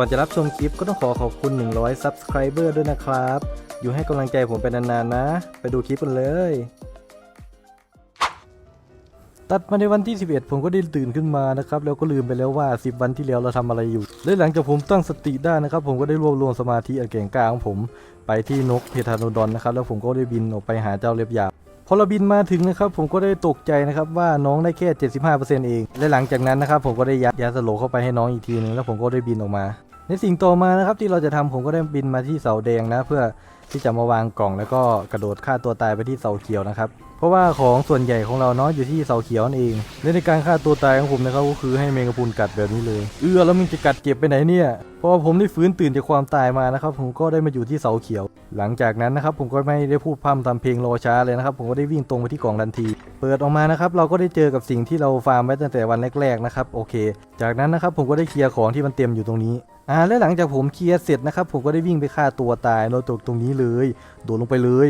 ก่อนจะรับชมคลิปก็ต้องขอขอบคุณ 100 Subscriber ด้วยนะครับ อยู่ให้กำลังใจผมเป็นนานๆนะ ไปดูคลิปกันเลย ตัดมาในวันที่ 11 ผมก็ได้ตื่นขึ้นมานะครับ แล้วก็ลืมไปแล้วว่า 10 วันที่แล้วเราทำอะไรอยู่และหลังจากผมตั้งสติได้นะครับ ผมก็ได้รวบรวมสมาธิอันเก่งกล้าของผมไปที่นกเพทาโนดอนนะครับ แล้วผมก็ได้บินออกไปหาเจ้าเล็บยาวพอเราบินมาถึงนะครับผมก็ได้ตกใจนะครับว่าน้องได้แค่ 75%เอง และหลังจากนั้นนะครับผมก็ได้ยัดยาสโลเข้าไปให้น้องอีกทีนึงแล้วผมก็ได้บินออกมา ในสิ่งต่อมานะครับที่เราจะทำผมก็ได้บินมาที่เสาแดงนะ เพื่อที่จะมาวางกล่องแล้วก็กระโดดฆ่าตัวตายไปที่เสาเขียวนะครับ เพราะว่าของส่วนใหญ่ของเราเนาะอยู่ที่เสาเขียวนั่นเองและในการฆ่าตัวตายของผมนะครับก็คือให้เมงกะพุนกัดแบบนี้เลยเออแล้วมึงจะกัดเจ็บไปไหนเนี่ยพราะว่าผมได้ฟื้นตื่นจากความตายมานะครับ ผมก็ได้มาอยู่ที่เสาเขียว หลังจากนั้นนะครับผมก็ไม่ได้พูดพร่ำทำเพลงรอช้าเลยนะครับ ผมก็ได้วิ่งตรงไปที่กล่องทันที เปิดออกมานะครับ เราก็ได้เจอกับสิ่งที่เราฟาร์มไว้ตั้งแต่วันแรกๆนะครับโอเค จากนั้นนะครับผมก็ได้เคลียร์ของที่มันเต็มอยู่ตรงนี้ อ่าและหลังจากผมเคลียร์เสร็จนะครับผมก็ได้วิ่งไปฆ่าตัวตายเราตกตรงนี้เลย โดดลงไปเลย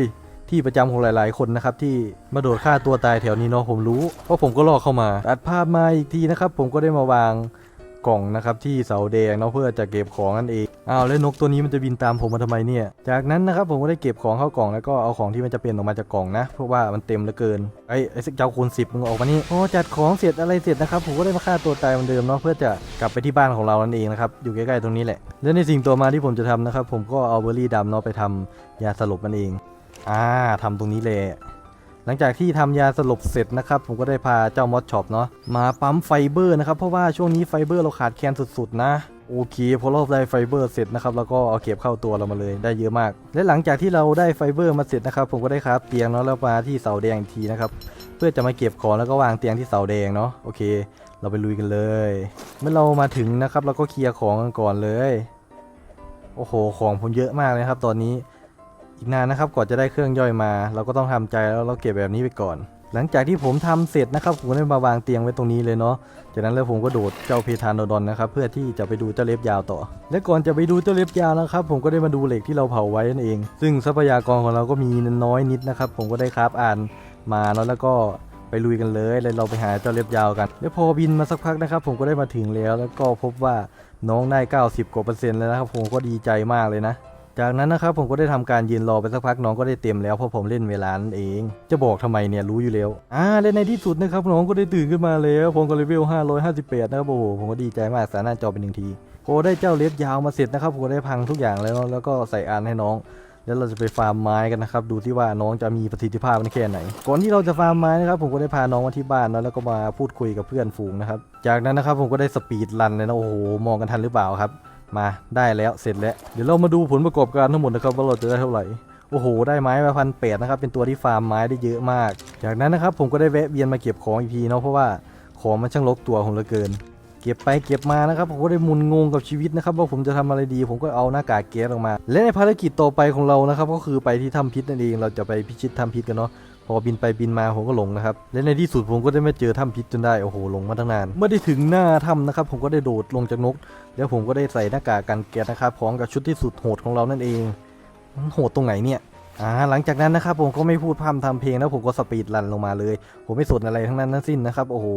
ที่ประจำของหลาย ๆ คนนะครับที่มาโดดฆ่าตัวตายแถวนี้เนาะผมรู้เพราะผมก็ลอกเข้ามาตัดภาพมาอีกทีนะครับผมก็ได้มาวาง กล่องนะครับที่เสาแดงเนาะเพื่อจะเก็บของนั่นเองอ้าวแล้วนกตัวนี้มันจะบินตามผมมาทำไมเนี่ย จากนั้นนะครับผมก็ได้เก็บของเข้ากล่องแล้วก็เอาของที่มันจะเป็นออกมาจากกล่องนะ เพราะว่ามันเต็มเหลือเกินไอ้ไอ้เจ้าคูณสิบมึงออกมานี่โอ้จัดของเสร็จอะไรเสร็จนะครับผมก็ได้มาฆ่าตัวตายเหมือนเดิมเนาะเพื่อจะกลับไปที่บ้านของเรานั่นเองนะครับอยู่ใกล้ๆตรงนี้แหละและในสิ่งต่อมาที่ผมจะทำนะครับผมก็เอาเบอร์รี่ดำเนาะไปทำยาสลบมันเองอ่าทำตรงนี้เลย ลังจากที่ทำยาสลบเสร็จนะครับผมก็ได้พาเจ้ามอสช็อปเนาะมาปั๊มไฟเบอร์นะครับเพราะว่าช่วงนี้ไฟเบอร์เราขาดแคลนสุดๆนะโอเคพอเราได้ไฟเบอร์เสร็จนะครับแล้วก็เอาเก็บเข้าตัวเรามาเลยได้เยอะมาก และหลังจากที่เราได้ไฟเบอร์มาเสร็จนะครับผมก็ได้ครับเตียงเนาะแล้วมาที่เสาแดงอีกทีนะครับเพื่อจะมาเก็บของแล้วก็วางเตียงที่เสาแดงเนาะโอเค เราไปลุยกันเลย เมื่อเรามาถึงนะครับเราก็เคลียร์ของกันก่อนเลย โอ้โหของผมเยอะมากเลยครับ ตอนนี้ อีกนานนะครับก่อนจะได้เครื่องย่อยมา เราก็ต้องทำใจแล้วเราเก็บแบบนี้ไปก่อน หลังจากที่ผมทำเสร็จนะครับผมก็ได้มาวางเตียงไว้ตรงนี้เลยเนาะจากนั้นแล้วผมก็โดดเจ้าเพทานโดดอนนะครับเพื่อที่จะไปดูเจ้าเล็บยาวต่อ และก่อนจะไปดูเจ้าเล็บยาวนะครับ ผมก็ได้มาดูเหล็กที่เราเผาไว้นั่นเอง ซึ่งทรัพยากรของเราก็มีน้อยนิดนะครับ ผมก็ได้คราฟอ่านมาเนาะแล้วก็ไปลุยกันเลยเลยเราไปหาเจ้าเล็บยาวกัน แล้วพอบินมาสักพักนะครับ ผมก็ได้มาถึงแล้ว แล้วก็พบว่าน้องได้ 90กว่าเปอร์เซ็นต์แล้วนะครับผมก็ดีใจมากเลยนะ จากนั้นนะครับผมก็ได้ทำการยืนรอไปสักพักน้องก็ได้เต็มแล้วเพราะผมเล่นเวลานั่นเอง จะบอกทำไมเนี่ยรู้อยู่แล้วอ่าและในที่สุดนะครับน้องก็ได้ตื่นขึ้นมาแล้ว ผมก็เลเวล558 นะครับโอ้โหผมก็ดีใจมากสารหน้าจอเป็นหนึ่งทีพอได้เจ้าเล็บยาวมาเสร็จนะครับผมก็ได้พังทุกอย่างแล้วแล้วก็ใส่อานให้น้องแล้วเราจะไปฟาร์มไม้กันนะครับดูที่ว่าน้องจะมีประสิทธิภาพในแค่ไหน ก่อนที่เราจะฟาร์มไม้นะครับผมก็ได้พาน้องมาที่บ้านแล้วแล้วก็มาพูดคุยกับเพื่อนฝูงนะครับจากนั้นนะครับผมก็ได้สปีดรันเลยนะโอ้โหมองกันทันหรือเปล่าครับ มาได้แล้วเสร็จแล้ว เดี๋ยวเรามาดูผลประกอบการทั้งหมดนะครับว่าเราจะได้เท่าไหร่ โอ้โห ได้ไม้มาพันแปดนะครับเป็นตัวที่ฟาร์มไม้ได้เยอะมาก จากนั้นนะครับผมก็ได้แวะเวียนมาเก็บของอีกทีเนาะเพราะว่าของมันช่างรกตัวผมเหลือเกิน เก็บไปเก็บมานะครับผมก็ได้มุนงงกับชีวิตนะครับว่าผมจะทำอะไรดี ผมก็เอาหน้ากากแก๊สออกมา และในภารกิจต่อไปของเรานะครับก็คือไปที่ถ้ำพิษนั่นเองเราจะไปพิชิตถ้ำพิษกันเนาะพอบินไปบินมาผมก็หลงนะครับ และในที่สุดผมก็ได้มาเจอถ้ำพิษจนได้ โอ้โหหลงมาตั้งนาน เมื่อได้ถึงหน้าถ้ำนะครับผมก็ได้โดดลงจากนก แล้วผมก็ได้ใส่หน้ากากกันแก๊สนะครับพร้อมกับชุดที่สุดโหดของเรานั่นเองมันโหดตรงไหนเนี่ยอ่าหลังจากนั้นนะครับผมก็ไม่พูดพร่ำทำเพลงแล้วผมก็สปีดรันลงมาเลย ผมไม่สนอะไรทั้งนั้นทั้งสิ้นนะครับโอ้โห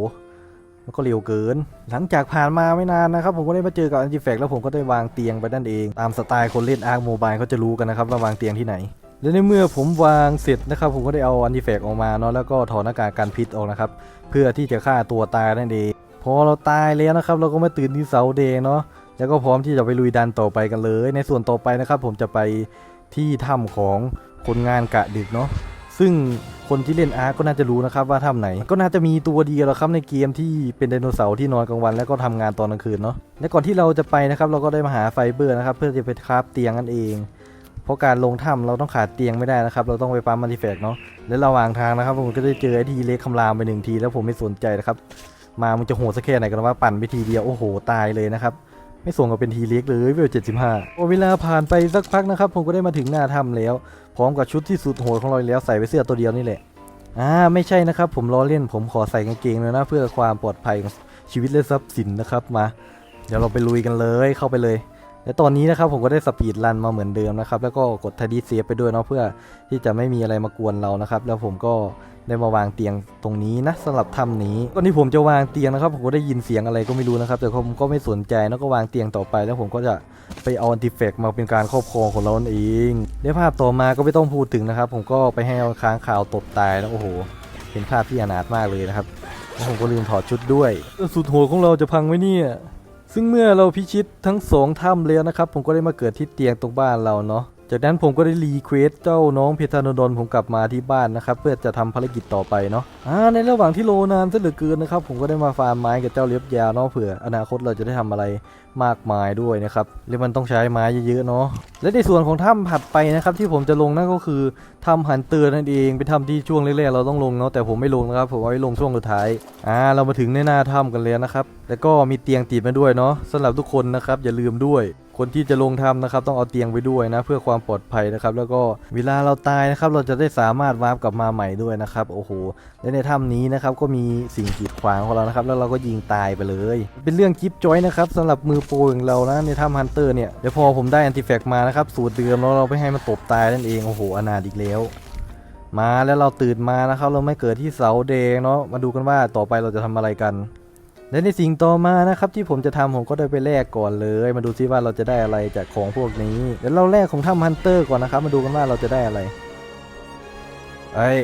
มันก็เร็วเกิน หลังจากผ่านมาไม่นานนะครับ ผมก็ได้มาเจอกับอันจิแฟกแล้วผมก็ได้วางเตียงไปนั่นเอง ตามสไตล์คนเล่นอาร์คโมบายเขาจะรู้กันนะครับว่าวางเตียงที่ไหน และในเมื่อผมวางเสร็จนะครับ ผมก็ได้เอาอันติแฟกออกมาเนาะแล้วก็ถอดหน้ากากกันพิษออกนะครับ เพื่อที่จะฆ่าตัวตายนั่นเอง พอเราตายแล้วนะครับ เราก็มาตื่นที่เสาแดงเนาะแล้วก็พร้อมที่จะไปลุยดันต่อไปกันเลย ในส่วนต่อไปนะครับ ผมจะไปที่ถ้ำของคนงานกะดึกเนาะซึ่งคนที่เล่นอาร์ก็น่าจะรู้นะครับว่าถ้ำไหน ก็น่าจะมีตัวเดียวแล้วครับในเกมที่เป็นไดโนเสาร์ที่นอนกลางวัน แล้วก็ทำงานตอนกลางคืนเนาะและก่อนที่เราจะไปนะครับ เราก็ได้มาหาไฟเบอร์นะครับ เพื่อจะไปคราฟเตียงนั่นเอง เพราะการลงถ้ำเราต้องขาดเตียงไม่ได้นะครับ เราต้องไปปั๊มมัลติแฟกเนาะและระหว่างทางนะครับ ผมก็ได้เจอไอทีเล็กคำรามไปหนึ่งที แล้วผมไม่สนใจนะครับ มามันจะโหดสักแค่ไหนกันว่าปั่นไปทีเดียวโอ้โหตายเลยนะครับไม่ส่งกับเป็นทีเล็กเลยเวลเจ็ดสิบห้าเวลาผ่านไปสักพักนะครับ ผมก็ได้มาถึงหน้าถ้ำแล้ว พร้อมกับชุดที่สุดโหดของเราแล้วใส่ไปเสื้อตัวเดียวนี่แหละอ่าไม่ใช่นะครับ ผมล้อเล่นผมขอใส่กางเกงเลยนะ เพื่อความปลอดภัยของชีวิตและทรัพย์สินนะครับมา เดี๋ยวเราไปลุยกันเลยเข้าไปเลย และตอนนี้นะครับผมก็ได้สปีดรันมาเหมือนเดิมนะครับแล้วก็กดทดีเซฟไปด้วยเนาะเพื่อที่จะไม่มีอะไรมากวนเรานะครับ แล้วผมก็ ได้มาวางเตียงตรงนี้นะสำหรับถ้ำนี้ตอนที่ผมจะวางเตียงนะครับผมก็ได้ยินเสียงอะไรก็ไม่รู้นะครับ แต่ผมก็ไม่สนใจแล้วก็วางเตียงต่อไป แล้วผมก็จะไปเอาอันติเฟกมาเป็นการครอบครองของเราเองในภาพต่อมาก็ไม่ต้องพูดถึงนะครับ ผมก็ไปให้เอาค้างข่าวตบตายแล้วโอ้โห เป็นภาพที่อนาถมากเลยนะครับแล้วผมก็ลืมถอดชุดด้วยสุดโหดของเราจะพังไหมเนี่ยซึ่งเมื่อเราพิชิตทั้งสองถ้ำแล้วนะครับ ผมก็ได้มาเกิดที่เตียงตรงบ้านเราเนาะ จากนั้นผมก็ได้รีเควสเจ้าน้องเพทานโดนผมกลับมาที่บ้านนะครับ เพื่อจะทำภารกิจต่อไปเนาะอ่าในระหว่างที่โลนานซะเหลือเกินนะครับ ผมก็ได้มาฟาร์มไม้กับเจ้าเล็บยาวเนาะเผื่อ อนาคตเราจะได้ทำอะไรมากมายด้วยนะครับและมันต้องใช้ไม้เยอะๆเนาะและในส่วนของถ้ำถัดไปนะครับที่ผมจะลงนั่นก็คือถ้ำหันเตือร์นั่นเองเป็นถ้ำที่ช่วงแรกๆเราต้องลงเนาะแต่ผมไม่ลงนะครับผมเอาไว้ลงช่วงสุดท้ายอ่าเรามาถึงในหน้าถ้ำกันแล้วนะครับแล้วก็มีเตียงติดมาด้วยเนาะสำหรับทุกคนนะครับอย่าลืมด้วย คนที่จะลงถ้ำนะครับต้องเอาเตียงไปด้วยนะเพื่อความปลอดภัยนะครับแล้วก็เวลาเราตายนะครับเราจะได้สามารถวาร์ปกลับมาใหม่ด้วยนะครับโอ้โหและในถ้ำนี้นะครับก็มีสิ่งกีดขวางของเรานะครับแล้วเราก็ยิงตายไปเลย เป็นเรื่องจิ๊บจอยนะครับสำหรับมือโปรอย่างเรานะในถ้ำฮันเตอร์เนี่ยเดี๋ยวพอผมได้อันติแฟกมานะครับสูตรเดิมแล้วเราไปให้มันตบตายนั่นเองโอ้โหอนาถอีกแล้วมาแล้วเราตื่นมานะครับ เราไม่เกิดที่เสาแดงเนาะมาดูกันว่าต่อไปเราจะทำอะไรกัน และในสิ่งต่อมานะครับที่ผมจะทำผมก็ได้ไปแลกก่อนเลย มาดูซิว่าเราจะได้อะไรจากของพวกนี้เดี๋ยวเราแลกของถ้ำฮันเตอร์ก่อนนะครับ มาดูกันว่าเราจะได้อะไรไอ้ย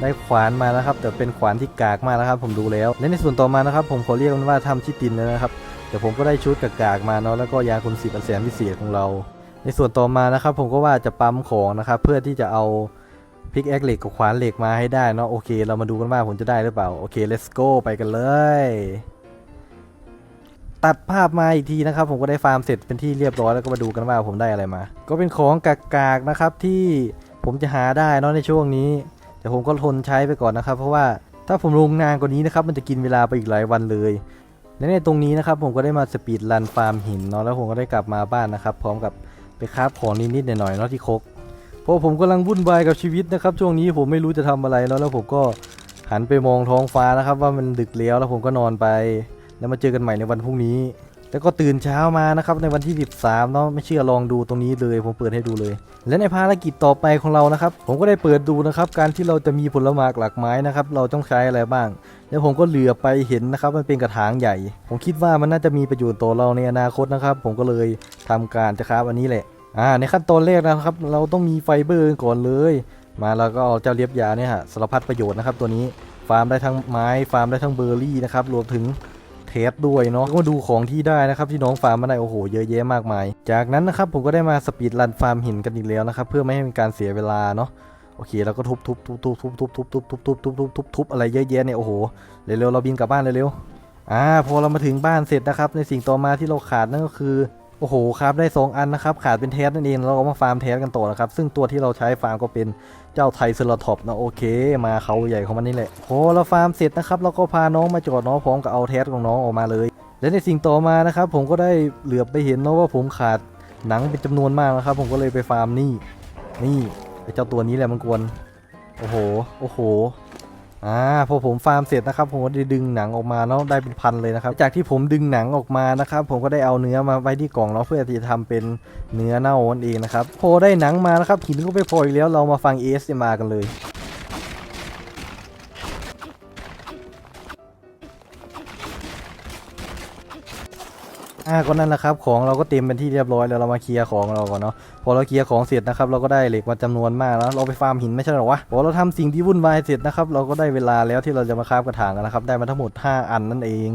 ได้ขวานมาแล้วครับ แต่เป็นขวานที่กากมากนะครับ ผมดูแล้ว และในส่วนต่อมานะครับ ผมขอเรียกมันว่าถ้ำชิตินเลยนะครับแต่ผมก็ได้ชุดกากๆมาเนาะแล้วก็ยาคุณสีประแสนพิเศษของเรา ในส่วนต่อมานะครับ ผมก็ว่าจะปั๊มของนะครับเพื่อที่จะเอา พิกแอคเหล็กกับขวานเหล็กมาให้ได้เนาะโอเค เรามาดูกันว่าผมจะได้หรือเปล่า โอเค let's go ไปกันเลย ตัดภาพมาอีกทีนะครับ ผมก็ได้ฟาร์มเสร็จเป็นที่เรียบร้อยแล้วก็มาดูกันว่าผมได้อะไรมา ก็เป็นของกากๆนะครับที่ผมจะหาได้เนาะในช่วงนี้ แต่ผมก็ทนใช้ไปก่อนนะครับ เพราะว่าถ้าผมลงนานกว่านี้นะครับมันจะกินเวลาไปอีกหลายวันเลยและในตรงนี้นะครับผมก็ได้มาสปีดรันฟาร์มหินเนาะแล้วผมก็ได้กลับมาบ้านนะครับ พร้อมกับไปคราฟของนิดๆหน่อยๆเนาะที่ครก เพราะผมกำลังวุ่นวายกับชีวิตนะครับช่วงนี้ผมไม่รู้จะทำอะไรแล้วแล้วผมก็หันไปมองท้องฟ้านะครับ ว่ามันดึกแล้วแล้วผมก็นอนไป แล้วมาเจอกันใหม่ในวันพรุ่งนี้ แล้วก็ตื่นเช้ามานะครับในวันที่ 13เนาะไม่เชื่อลองดูตรงนี้เลย ผมเปิดให้ดูเลย และในภารกิจต่อไปของเรานะครับ ผมก็ได้เปิดดูนะครับ การที่เราจะมีผลไม้หลากไม้นะครับ เราต้องใช้อะไรบ้าง แล้วผมก็เหลือไปเห็นนะครับ มันเป็นกระถางใหญ่ ผมคิดว่ามันน่าจะมีประโยชน์ต่อเราในอนาคตนะครับ ผมก็เลยทำการจะครับอันนี้แหละ อ่าในขั้นตอนแรกนะครับ เราต้องมีไฟเบอร์ก่อนเลย มาแล้วก็เอาเจ้าเลียบยาเนี่ยฮะสารพัดประโยชน์นะครับตัวนี้ฟาร์มได้ทั้งไม้ฟาร์มได้ทั้งเบอร์รี่นะครับรวมถึงเทสด้วยเนาะก็ดูของที่ได้นะครับที่น้องฟาร์มมาได้โอ้โหเยอะแยะมากมาย จากนั้นนะครับผมก็ได้มาสปีดรันฟาร์มหินกันอีกแล้วนะครับเพื่อไม่ให้เป็นการเสียเวลาเนาะโอเคเราก็ทุบทุบทุบทุบทุบทุบทุบทุบทุบทุบทุบทุบทุบทุบอะไรเยอะแยะเนี่ยโอ้โหเร็วๆเราบินกลับบ้านเร็วๆอ่าพอเรามาถึงบ้านเสร็จนะครับในสิ่งต่อมาที่เราขาดนั่นก็คือ โอ้โหครับได้สองอันนะครับขาดเป็นเทสนั่นเองเราก็มาฟาร์มเทสกันต่อนะครับ ซึ่งตัวที่เราใช้ฟาร์มก็เป็นเจ้าไทเซราทอปนะโอเค มาเขาใหญ่ของมันนี่แหละพอเราฟาร์มเสร็จนะครับเราก็พาน้องมาจอดน้องพร้อมกับเอาเทสของน้องออกมาเลย และในสิ่งต่อมานะครับผมก็ได้เหลือบไปเห็นเนาะว่าผมขาดหนังเป็นจำนวนมากนะครับ ผมก็เลยไปฟาร์มนี่นี่ไอเจ้าตัวนี้แหละมันกวนโอ้โหโอ้โห อ่าพอผมฟาร์มเสร็จนะครับผมก็ได้ดึงหนังออกมาเนาะได้เป็นพันเลยนะครับจากที่ผมดึงหนังออกมานะครับผมก็ได้เอาเนื้อมาไว้ที่กล่องเนาะเพื่อที่จะทำเป็นเนื้อเน่านั่นเองนะครับพอได้หนังมานะครับหินก็ไม่พออีกแล้วเรามาฟัง ASMR กันเลย อ่าก็นั่นแหละครับของเราก็เต็มเป็นที่เรียบร้อยแล้วเรามาเคลียร์ของเราก่อนเนาะพอเราเคลียร์ของเสร็จนะครับเราก็ได้เหล็กมาจำนวนมากแล้วเราไปฟาร์มหินไม่ใช่หรอวะพอเราทำสิ่งที่วุ่นวายเสร็จนะครับเราก็ได้เวลาแล้วที่เราจะมาคาบกระถางกันนะครับได้มาทั้งหมด 5 อันนั่นเอง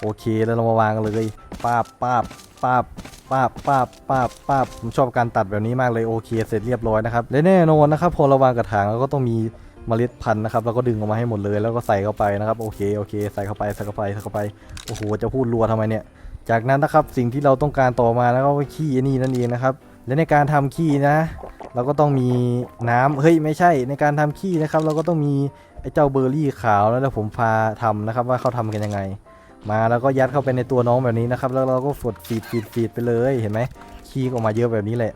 โอเคแล้วเรามาวางกันเลยป้าบป้าบป้าบป้าบป้าบป้าบป้าบผมชอบการตัดแบบนี้มากเลยโอเคเสร็จเรียบร้อยนะครับและแน่นอนนะครับพอเราวางกระถางเราก็ต้องมีเมล็ดพันธุ์นะครับเราก็ดึงออกมาให้หมดเลยแล้วก็ใส่เข้าไปนะครับโอเคโอเค ใส่เข้าไปใส่เข้าไปใส่เข้าไปโอ้โหจะพูดรัวทำไมเนี่ย จากนั้นนะครับสิ่งที่เราต้องการต่อมาแล้วก็ขี้อันนี้นั่นเองนะครับ และในการทำขี้นะ เราก็ต้องมีน้ำเฮ้ยไม่ใช่ในการทำขี้นะครับ เราก็ต้องมีไอ้เจ้าเบอร์รี่ขาวแล้วเดี๋ยวผมพาทำนะครับ ว่าเขาทำกันยังไง มาแล้วก็ยัดเข้าไปในตัวน้องแบบนี้นะครับ แล้วเราก็ฝดฟีดฟีดฟีดไปเลยเห็นไหมขี้ออกมาเยอะแบบนี้แหละ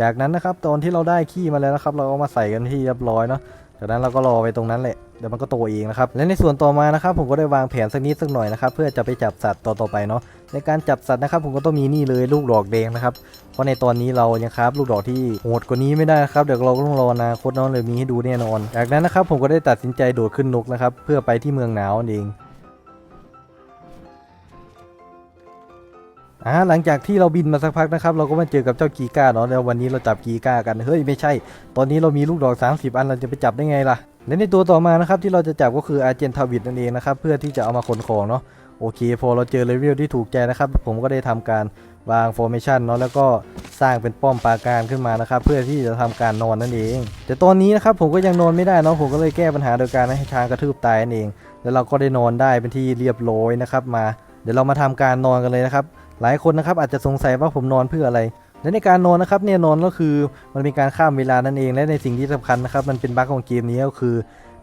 จากนั้นนะครับตอนที่เราได้ขี้มาแล้วนะครับ เราก็มาใส่กันที่เรียบร้อยเนาะจากนั้นเราก็รอไปตรงนั้นแหละเดี๋ยวมันก็โตเองนะครับและในส่วนต่อมานะครับ ผมก็ได้วางแผนสักนิดสักหน่อยนะครับ เพื่อจะไปจับสัตว์ต่อไปเนาะ ในการจับสัตว์นะครับผมก็ต้องมีนี่เลยลูกดอกแดงนะครับ เพราะในตอนนี้เรายังครับลูกดอกที่โหดกว่านี้ไม่ได้ครับเดี๋ยวเราก็ต้องรออนาคตน้องเลยมีให้ดูแน่นอน จากนั้นนะครับผมก็ได้ตัดสินใจโดดขึ้นนกนะครับเพื่อไปที่เมืองหนาวเองอ่าหลังจากที่เราบินมาสักพักนะครับ เราก็มาเจอกับเจ้ากีก้าเนาะแล้ววันนี้เราจับกีก้ากันเฮ้ยไม่ใช่ ตอนนี้เรามีลูกดอก 30 อันเราจะไปจับได้ไงล่ะและในตัวต่อมานะครับที่เราจะจับก็คืออาเจนทาวิดนั่นเองนะครับเพื่อที่จะเอามาขนของเนาะ โอเค พอเราเจอเลเวลที่ถูกใจนะครับ ผมก็ได้ทำการวางฟอร์เมชันเนาะแล้วก็สร้างเป็นป้อมปราการขึ้นมานะครับ เพื่อที่จะทำการนอนนั่นเอง แต่ตอนนี้นะครับผมก็ยังนอนไม่ได้เนาะผมก็เลยแก้ปัญหาโดยการให้ช้างกระทืบตายนั่นเอง แล้วเราก็ได้นอนได้เป็นที่เรียบร้อยนะครับมา เดี๋ยวเรามาทำการนอนกันเลยนะครับ หลายคนนะครับอาจจะสงสัยว่าผมนอนเพื่ออะไรและในการนอนนะครับเนี่ยนอนก็คือมันเป็นการข้ามเวลานั่นเอง และในสิ่งที่สำคัญนะครับมันเป็นบั๊กของเกมนี้ก็คือ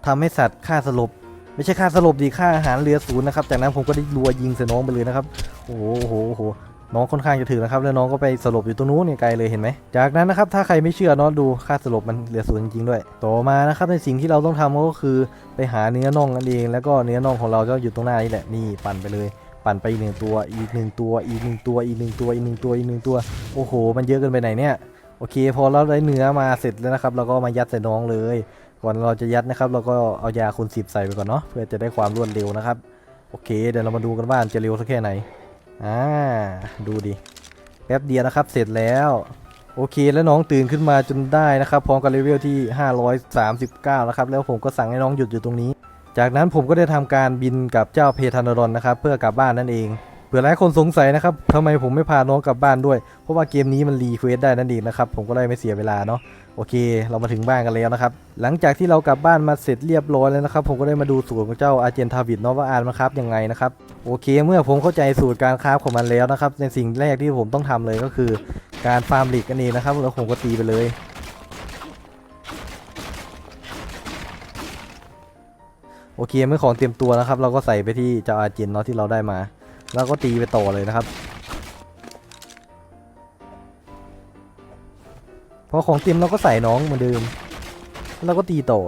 ทำให้สัตว์ฆ่าสลบ ไม่ใช่ฆ่าสลบดีฆ่าอาหารเรือศูนย์นะครับ จากนั้นผมก็ได้รัวยิงใส่น้องไปเลยนะครับ โอ้โหโอ้โหโอ้โหน้องค่อนข้างจะถึงนะครับ แล้วน้องก็ไปสลบอยู่ตรงนู้นเนี่ยไกลเลยเห็นไหม จากนั้นนะครับถ้าใครไม่เชื่อเนาะดูค่าสลบมันเหลือศูนย์จริงๆด้วย ต่อมานะครับในสิ่งที่เราต้องทำก็คือไปหาเนื้อน่องนั่นเอง แล้วก็เนื้อน่องของเราก็อยู่ตรงหน้านี่แหละนี่ปั่นไปเลย ปั่นไปอีกหนึ่งตัวอีกหนึ่งตัวอีกหนึ่งตัวอีกหนึ่งตัวอีกหนึ่งตัวอีกหนึ่งตัวโอ้โห มันเยอะเกินไปไหนเนี่ยโอเค พอเราได้เนื้อมาเสร็จแล้วนะครับเราก็มายัดใส่น้องเลย ก่อนเราจะยัดนะครับ เราก็เอายาคูณสิบใส่ไปก่อนเนาะเพื่อจะได้ความรวดเร็วนะครับโอเค เดี๋ยวเรามาดูกันว่าจะเร็วสักแค่ไหนอ่าดูดิแป๊บเดียวนะครับเสร็จแล้วโอเคแล้วน้องตื่นขึ้นมาจนได้นะครับพร้อมกับเลเวลที่ 539 นะครับแล้วผมก็สั่งให้น้องหยุดอยู่ตรงนี้ จากนั้นผมก็ได้ทำการบินกับเจ้าเพทานอดอนนะครับเพื่อกลับบ้านนั่นเอง เผื่อหลายคนสงสัยนะครับทำไมผมไม่พาน้องกลับบ้านด้วย เพราะว่าเกมนี้มันรีเควสได้นั่นเองนะครับ ผมก็เลยไม่เสียเวลาเนาะ โอเค เรามาถึงบ้านกันแล้วนะครับ หลังจากที่เรากลับบ้านมาเสร็จเรียบร้อยแล้วนะครับ ผมก็ได้มาดูสูตรของเจ้าอาเจนทาวิดเนาะว่าอ่านมาครับยังไงนะครับ โอเค เมื่อผมเข้าใจสูตรการคราฟของมันแล้วนะครับ ในสิ่งแรกที่ผมต้องทำเลยก็คือ การฟาร์มหลีกกันเองนะครับ แล้วผมก็ตีไปเลยโอเคเมื่อของเตรียมตัวนะครับ เราก็ใส่ไปที่เจ้าอาเจนเนาะที่เราได้มา แล้วก็ตีไปต่อเลยนะครับ พอของเตรียมเราก็ใส่น้องเหมือนเดิม แล้วก็ตีต่อ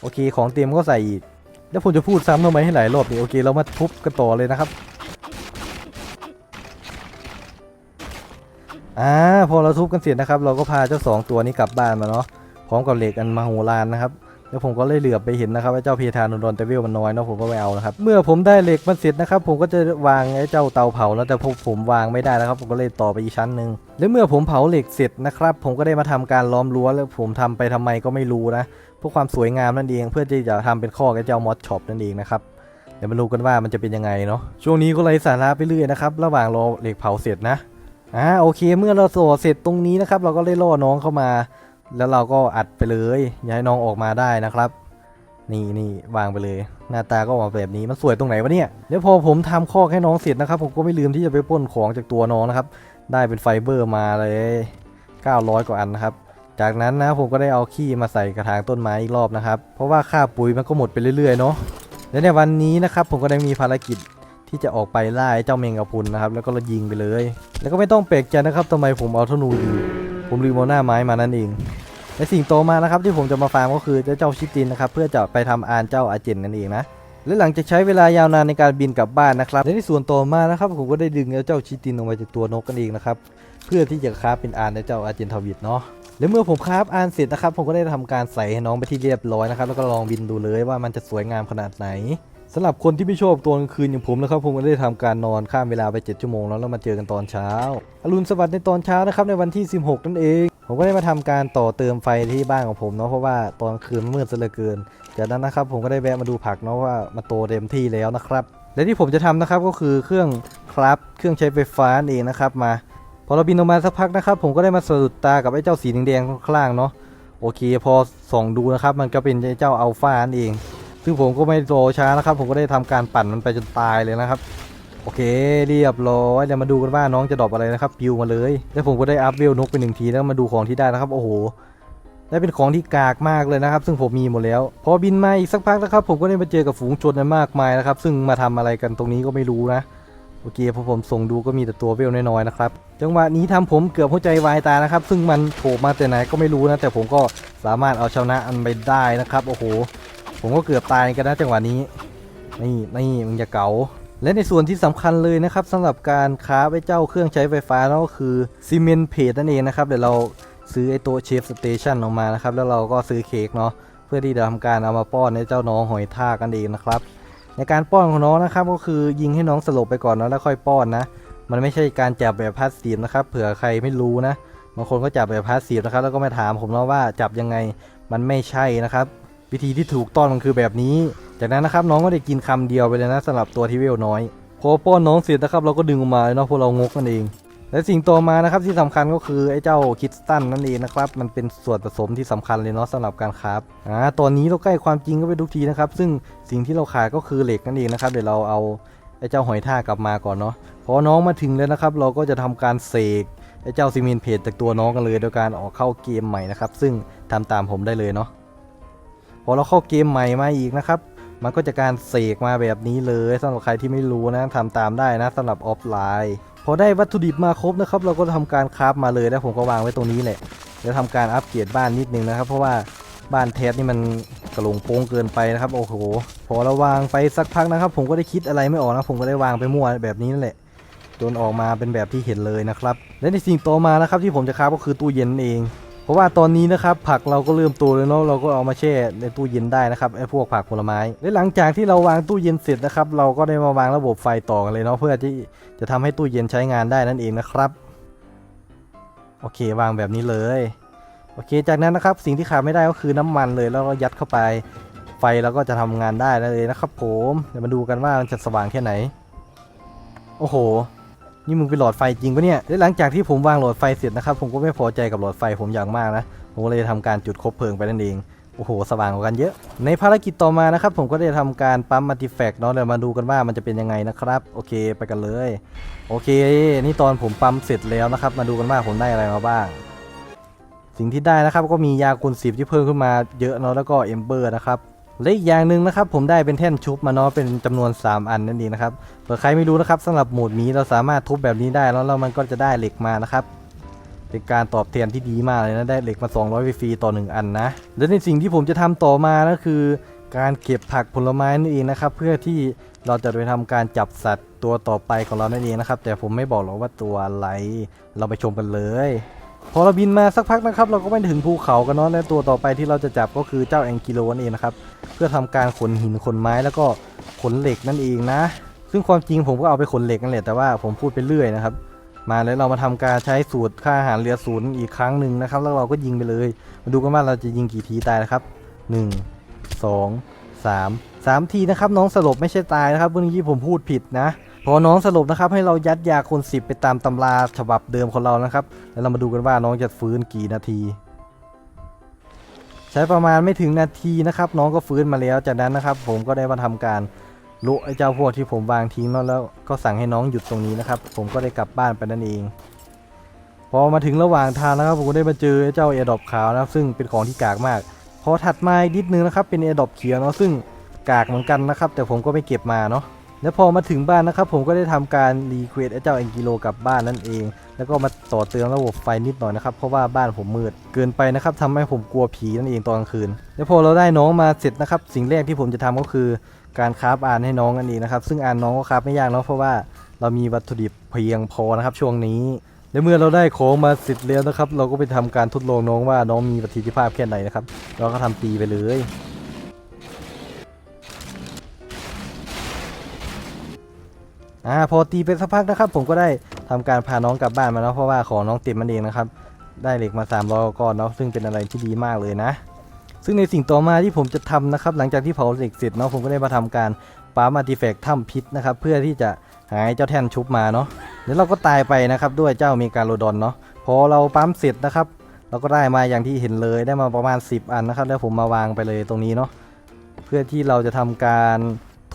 โอเคของเตรียมก็ใส่อีก แล้วผมจะพูดซ้ำทำไมให้หลายรอบนี่โอเคเรามาทุบกันต่อเลยนะครับ อ่าพอเราทุบกันเสร็จนะครับ เราก็พาเจ้าสองตัวนี้กลับบ้านมาเนาะ พร้อมกับเหล็กอันมโหฬารนะครับ แล้วผมก็เลยเหลือบไปเห็นนะครับว่าเจ้าเพทานนดอนแต่เวลมันน้อยเนาะผมก็ไม่เอานะครับ เมื่อผมได้เหล็กมันเสร็จนะครับ ผมก็จะวางไอ้เจ้าเตาเผาแล้วแต่พวกผมวางไม่ได้นะครับ ผมก็เลยต่อไปอีกชั้นหนึ่งและเมื่อผมเผาเหล็กเสร็จนะครับ ผมก็ได้มาทำการล้อมรั้วแล้วผมทำไปทำไมก็ไม่รู้นะเพื่อความสวยงามนั่นเอง เพื่อที่จะทำเป็นข้อกับเจ้ามอสช็อปนั่นเองนะครับเดี๋ยวมาดูกันว่ามันจะเป็นยังไงเนาะช่วงนี้ก็เลยสาระไปเรื่อยนะครับระหว่างรอเหล็กเผาเสร็จนะอ่าโอเค เมื่อเราโซเสร็จตรงนี้นะครับ เราก็เลยล่อน้องเข้ามา แล้วเราก็อัดไปเลยย่าให้น้องออกมาได้นะครับ นี่นี่วางไปเลย หน้าตาก็ออกมาแบบนี้มันสวยตรงไหนวะเนี่ยแล้วพอผมทำคอกให้น้องเสร็จนะครับ ผมก็ไม่ลืมที่จะไปปล้นของจากตัวน้องนะครับ ได้เป็นไฟเบอร์มาเลย 900 กว่าอันนะครับ จากนั้นนะผมก็ได้เอาขี้มาใส่กระถางต้นไม้อีกรอบนะครับ เพราะว่าค่าปุ๋ยมันก็หมดไปเรื่อยๆเนาะและในวันนี้นะครับผมก็ได้มีภารกิจที่จะออกไปล่าเจ้าเมงกะพุนนะครับแล้วก็เรายิงไปเลย แล้วก็ไม่ต้องแปลกใจนะครับทำไมผมเอาธนูยิงผมลืมเอาหน้าไม้มานั่นเอง และสิ่งต่อมานะครับที่ผมจะมาฟาร์มก็คือเจ้าชิตินนะครับเพื่อจะไปทำอานเจ้าอาเจนนั่นเองนะและหลังจากใช้เวลายาวนานในการบินกลับบ้านนะครับและในส่วนต่อมานะครับผมก็ได้ดึงเจ้าชิตินออกมาจากตัวนกกันเองนะครับเพื่อที่จะคราเป็นอานเจ้าอาเจนทวิตเนาะและเมื่อผมคราฟอานเสร็จนะครับผมก็ได้ทำการใส่ให้น้องไปที่เรียบร้อยนะครับแล้วก็ลองบินดูเลยว่ามันจะสวยงามขนาดไหนสำหรับคนที่ไม่ชอบตอนกลางคืนอย่างผมนะครับผมก็ได้ทำการนอนข้ามเวลาไป 7 ชั่วโมงแล้วแล้วมาเจอกันตอนเช้าอรุณสวัสดิ์ในตอนเช้านะครับในวันที่ 16 นั่นเอง ผมก็ได้มาทำการต่อเติมไฟที่บ้านของผมเนาะเพราะว่าตอนคืนมืดซะเหลือเกิน จากนั้นนะครับผมก็ได้แวะมาดูผักเนาะว่ามันโตเต็มที่แล้วนะครับ และที่ผมจะทำนะครับก็คือเครื่องครับเครื่องใช้ไฟฟ้านั่นเองนะครับมา พอเราบินออกมาสักพักนะครับ ผมก็ได้มาสะดุดตากับไอ้เจ้าสีแดงๆข้างล่างเนาะโอเคพอส่องดูนะครับ มันก็เป็นไอ้เจ้าอัลฟานั่นเอง ซึ่งผมก็ไม่รอช้านะครับ ผมก็ได้ทำการปั่นมันไปจนตายเลยนะครับ โอเคเรียบร้อยเดี๋ยวมาดูกันว่าน้องจะดรอปอะไรนะครับปิวมาเลยแล้วผมก็ได้อัพเวลนกไปหนึ่งทีแล้วมาดูของที่ได้นะครับโอ้โหได้เป็นของที่กากมากเลยนะครับ ซึ่งผมมีหมดแล้ว พอบินมาอีกสักพักนะครับ ผมก็ได้มาเจอกับฝูงชนมากมายนะครับ ซึ่งมาทำอะไรกันตรงนี้ก็ไม่รู้นะโอเคพอผมส่งดูก็มีแต่ตัวเวลน้อยๆนะครับจังหวะนี้ทำผมเกือบหัวใจวายตานะครับ ซึ่งมันโผล่มาแต่ไหนก็ไม่รู้นะ แต่ผมก็สามารถเอาชนะอันไปได้นะครับ โอ้โห ผมก็เกือบตายกันนะจังหวะนี้ นี่นี่มึงจะเก๋า และในส่วนที่สำคัญเลยนะครับสำหรับการค้าไอ้เจ้าเครื่องใช้ไฟฟ้านั่นก็คือซีเมนต์เพจนั่นเองนะครับเดี๋ยวเราซื้อไอ้ตัวเชฟสเตชันออกมานะครับแล้วเราก็ซื้อเค้กเนาะเพื่อที่จะทำการเอามาป้อนให้เจ้าน้องหอยทากกันเองนะครับในการป้อนของน้องนะครับก็คือยิงให้น้องสลบไปก่อนนะแล้วค่อยป้อนนะ มันไม่ใช่การจับแบบพาสซีฟนะครับเผื่อใครไม่รู้นะบางคนก็จับแบบพาสซีฟนะครับแล้วก็มาถามผมนะว่าจับยังไงมันไม่ใช่นะครับ วิธีที่ถูกต้องมันคือแบบนี้ จากนั้นนะครับน้องก็ได้กินคำเดียวไปเลยนะสำหรับตัวที่เวลน้อย พอป้อนน้องเสร็จนะครับเราก็ดึงออกมาเลยเนาะพวกเรางกกันเอง และสิ่งต่อมานะครับที่สำคัญก็คือไอ้เจ้าคิดสตันนั่นเองนะครับมันเป็นส่วนผสมที่สำคัญเลยเนาะสำหรับการคราฟอ่าตอนนี้เราใกล้ความจริงก็ไปทุกทีนะครับซึ่งสิ่งที่เราขาดก็คือเหล็กนั่นเองนะครับเดี๋ยวเราเอาไอ้เจ้าหอยทากกลับมาก่อนเนาะพอน้องมาถึงแล้วนะครับ เราก็จะทำการเสกไอ้เจ้าซีเมนเพจจากตัวน้องกันเลยโดยการออกเข้าเกมใหม่นะครับซึ่งทำตามผมได้เลยเนาะ พอเราเข้าเกมใหม่มาอีกนะครับ มันก็จะการเสกมาแบบนี้เลยสำหรับใครที่ไม่รู้นะทำตามได้นะสำหรับออฟไลน์พอได้วัตถุดิบมาครบนะครับ เราก็ทำการคราฟมาเลยแล้วผมก็วางไว้ตรงนี้แหละแล้วทำการอัปเกรดบ้านนิดนึงนะครับ เพราะว่าบ้านเทสนี่มันกระลงโป้งเกินไปนะครับโอ้โหพอเราวางไปสักพักนะครับ ผมก็ได้คิดอะไรไม่ออกนะผมก็ได้วางไปมั่วแบบนี้นั่นแหละจนออกมาเป็นแบบที่เห็นเลยนะครับ และในสิ่งต่อมานะครับที่ผมจะคราฟก็คือตู้เย็นเอง ราะว่าตอนนี้นะครับผักเราก็เริ่มโตแล้วเนาะเราก็เอามาแช่ในตู้เย็นได้นะครับไอ้พวกผักผลไม้ และหลังจากที่เราวางตู้เย็นเสร็จนะครับเราก็ได้มาวางระบบไฟต่อกันเลยเนาะเพื่อที่จะทำให้ตู้เย็นใช้งานได้นั่นเองนะครับโอเควางแบบนี้เลยโอเค จากนั้นนะครับสิ่งที่ขาดไม่ได้ก็คือน้ำมันเลยแล้วก็ยัดเข้าไป ไฟเราก็จะทำงานได้นั่นเลยนะครับผมเดี๋ยวมาดูกันว่ามันจะสว่างแค่ไหน โอ้โห นี่มึงเป็นหลอดไฟจริงปะเนี่ยและหลังจากที่ผมวางหลอดไฟเสร็จนะครับ ผมก็ไม่พอใจกับหลอดไฟผมอย่างมากนะผมก็เลยทำการจุดคบเพลิงไปนั่นเองโอ้โหสว่างกว่ากันเยอะ ในภารกิจต่อมานะครับ ผมก็ได้ทำการปั๊มมัลติแฟกเนาะเดี๋ยวมาดูกันว่ามันจะเป็นยังไงนะครับ โอเคไปกันเลย โอเค นี่ตอนผมปั๊มเสร็จแล้วนะครับ มาดูกันว่าผมได้อะไรมาบ้าง สิ่งที่ได้นะครับก็มียาคูณสิบที่เพิ่มขึ้นมาเยอะเนาะแล้วก็เอมเบอร์นะครับ และอีกอย่างหนึ่งนะครับผมได้เป็นแท่นชุบมาเนาะเป็นจำนวน 3 อันนั่นเองนะครับเผื่อใครไม่รู้นะครับสำหรับโหมดนี้เราสามารถทุบแบบนี้ได้แล้วแล้วมันก็จะได้เหล็กมานะครับเป็นการตอบแทนที่ดีมากเลยนะได้เหล็กมา 200ฟรีต่อ 1 อันนะและในสิ่งที่ผมจะทำต่อมาก็คือ การเก็บผักผลไม้นั่นเองนะครับเพื่อที่เราจะไปทำการจับสัตว์ตัวต่อไปของเรานั่นเองนะครับแต่ผมไม่บอกหรอกว่าตัวอะไรเราไปชมกันเลย พอเราบินมาสักพักนะครับ เราก็ไปถึงภูเขากันเนาะและตัวต่อไปที่เราจะจับก็คือเจ้าแองกิโลนั่นเองนะครับเพื่อทำการขนหินขนไม้แล้วก็ขนเหล็กนั่นเองนะ ซึ่งความจริงผมก็เอาไปขนเหล็กนั่นแหละแต่ว่าผมพูดไปเรื่อยนะครับ มาแล้วเรามาทำการใช้สูตรค่าอาหารเรือศูนย์อีกครั้งหนึ่งนะครับ แล้วเราก็ยิงไปเลย มาดูกันว่าเราจะยิงกี่ทีตายนะครับหนึ่งสองสามสามทีนะครับ น้องสลบไม่ใช่ตายนะครับเมื่อกี้ผมพูดผิดนะ พอน้องสลบนะครับให้เรายัดยาคนสิบไปตามตำราฉบับเดิมของเรานะครับ แล้วเรามาดูกันว่าน้องจะฟื้นกี่นาที ใช้ประมาณไม่ถึงนาทีนะครับ น้องก็ฟื้นมาแล้วจากนั้นนะครับ ผมก็ได้มาทำการโละไอ้เจ้าพวกที่ผมวางทิ้งแล้วแล้วก็สั่งให้น้องหยุดตรงนี้นะครับ ผมก็ได้กลับบ้านไปนั่นเอง พอมาถึงระหว่างทางนะครับ ผมก็ได้มาเจอไอ้เจ้าเอดอปขาวนะครับ ซึ่งเป็นของที่กากมากพอถัดมาอีกนิดนึงนะครับเป็นเอดอปเขียวเนาะซึ่งกากเหมือนกันนะครับ แต่ผมก็ไม่เก็บมาเนาะ แล้วพอมาถึงบ้านนะครับผมก็ได้ทำการรีเควสไอ้เจ้าแองกิโลกลับบ้านนั่นเอง แล้วก็มาต่อเติมระบบไฟนิดหน่อยนะครับเพราะว่าบ้านผมมืดเกินไปนะครับทำให้ผมกลัวผีนั่นเองตอนกลางคืน แล้วพอเราได้น้องมาเสร็จนะครับสิ่งแรกที่ผมจะทำก็คือการคราฟอ่านให้น้องนั่นเองนะครับซึ่งอ่านน้องก็คราฟไม่ยากเนาะเพราะว่าเรามีวัตถุดิบเพียงพอนะครับช่วงนี้และเมื่อเราได้ของมาเสร็จแล้วนะครับ เราก็ไปทำการทดลองน้องว่าน้องมีประสิทธิภาพแค่ไหนนะครับ เราก็ทำตีไปเลย อ่าพอตีไปสักพักนะครับ ผมก็ได้ทำการพาน้องกลับบ้านมาแล้วเพราะว่าของน้องเต็มมันเองนะครับ ได้เหล็กมา3 0 0ก้อนเนาะซึ่งเป็นอะไรที่ดีมากเลยนะ ซึ่งในสิ่งต่อมาที่ผมจะทำนะครับ หลังจากที่เผาเหล็กเสร็จเนาะผมก็ได้มาทำการปั๊มอาติแฟกต์ถ้ำพิษนะครับ เพื่อที่จะหาไอ้เจ้าแท่นชุบมาเนาะแล้วเราก็ตายไปนะครับด้วยเจ้าเมการโลดอนเนาะพอเราปั๊มเสร็จนะครับ เราก็ได้มาอย่างที่เห็นเลยได้มาประมาณ 10 อันนะครับ แล้วผมมาวางไปเลยตรงนี้เนาะเพื่อที่เราจะทำการ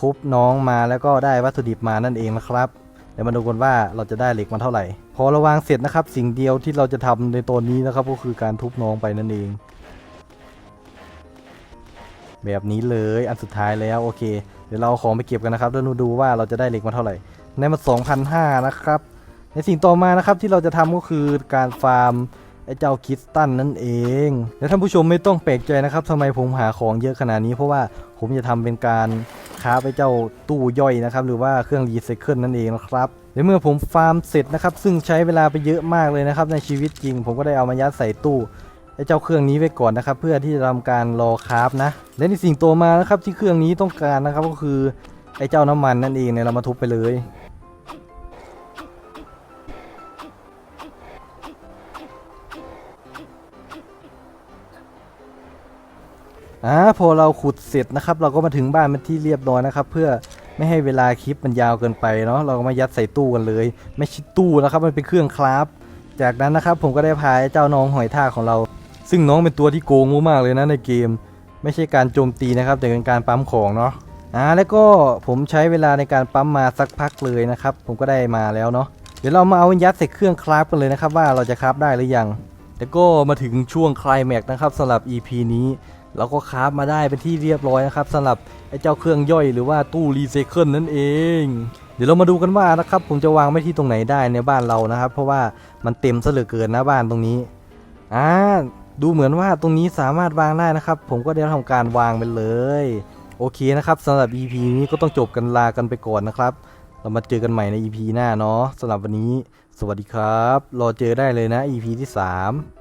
ทุบน้องมาแล้วก็ได้วัตถุดิบมานั่นเองนะครับเดี๋ยวมาดูกันว่าเราจะได้เหล็กมาเท่าไหร่ พอราวางเสร็จนะครับ สิ่งเดียวที่เราจะทำในตอนนี้นะครับ ก็คือการทุบน้องไปนั่นเอง แบบนี้เลยอันสุดท้ายแล้วโอเค เดี๋ยวเราของไปเก็บกันนะครับแล้วดูว่าเราจะได้เหล็กมาเท่าไหร่ในมา2,500นะครับในสิ่งต่อมานะครับที่เราจะทำก็คือการฟาร์ม ไอ้เจ้าคิสตันนั่นเอง และท่านผู้ชมไม่ต้องแปลกใจนะครับทำไมผมหาของเยอะขนาดนี้ เพราะว่าผมจะทำเป็นการค้าไปเจ้าตู้ย่อยนะครับ หรือว่าเครื่องรีไซเคิลนั่นเองนะครับในเมื่อผมฟาร์มเสร็จนะครับ ซึ่งใช้เวลาไปเยอะมากเลยนะครับ ในชีวิตจริง ผมก็ได้เอามายัดใส่ตู้ไอ้เจ้าเครื่องนี้ไว้ก่อนนะครับ เพื่อที่จะทำการรอคราฟนะ และในสิ่งตัวมานะครับที่เครื่องนี้ต้องการนะครับก็คือไอ้เจ้าน้ำมันนั่นเองเนี่ยเรามาทุบไปเลย อ่าพอเราขุดเสร็จนะครับ เราก็มาถึงบ้านเป็นที่เรียบร้อยนะครับ เพื่อไม่ให้เวลาคลิปมันยาวเกินไปเนาะเราก็มายัดใส่ตู้กันเลย ไม่ใช่ตู้นะครับมันเป็นเครื่องคราฟจากนั้นนะครับผมก็ได้พาเจ้าน้องหอยทากของเรา ซึ่งน้องเป็นตัวที่โกงมากเลยนะในเกม ไม่ใช่การโจมตีนะครับแต่เป็นการปั๊มของเนาะอ่าแล้วก็ผมใช้เวลาในการปั๊มมาสักพักเลยนะครับ ผมก็ได้มาแล้วเนาะเดี๋ยวเรามาเอายัดใส่เครื่องคราฟกันเลยนะครับว่าเราจะคราฟได้หรือยังแล้วก็มาถึงช่วงคลแม็กนะครับสำหรับ EP นี้ เราก็คราฟมาได้เป็นที่เรียบร้อยนะครับสำหรับไอ้เจ้าเครื่องย่อยหรือว่าตู้รีไซเคิลนั่นเอง เดี๋ยวเรามาดูกันว่านะครับผมจะวางไว้ที่ตรงไหนได้ในบ้านเรานะครับ เพราะว่ามันเต็มซะเหลือเกินนะบ้านตรงนี้อ่าดูเหมือนว่าตรงนี้สามารถวางได้นะครับ ผมก็ได้ทำการวางไปเลย โอเคนะครับสำหรับ EP นี้ก็ต้องจบกันลากันไปก่อนนะครับ เรามาเจอกันใหม่ใน EP หน้าเนาะสำหรับวันนี้ สวัสดีครับ รอเจอได้เลยนะ EP ที่ 3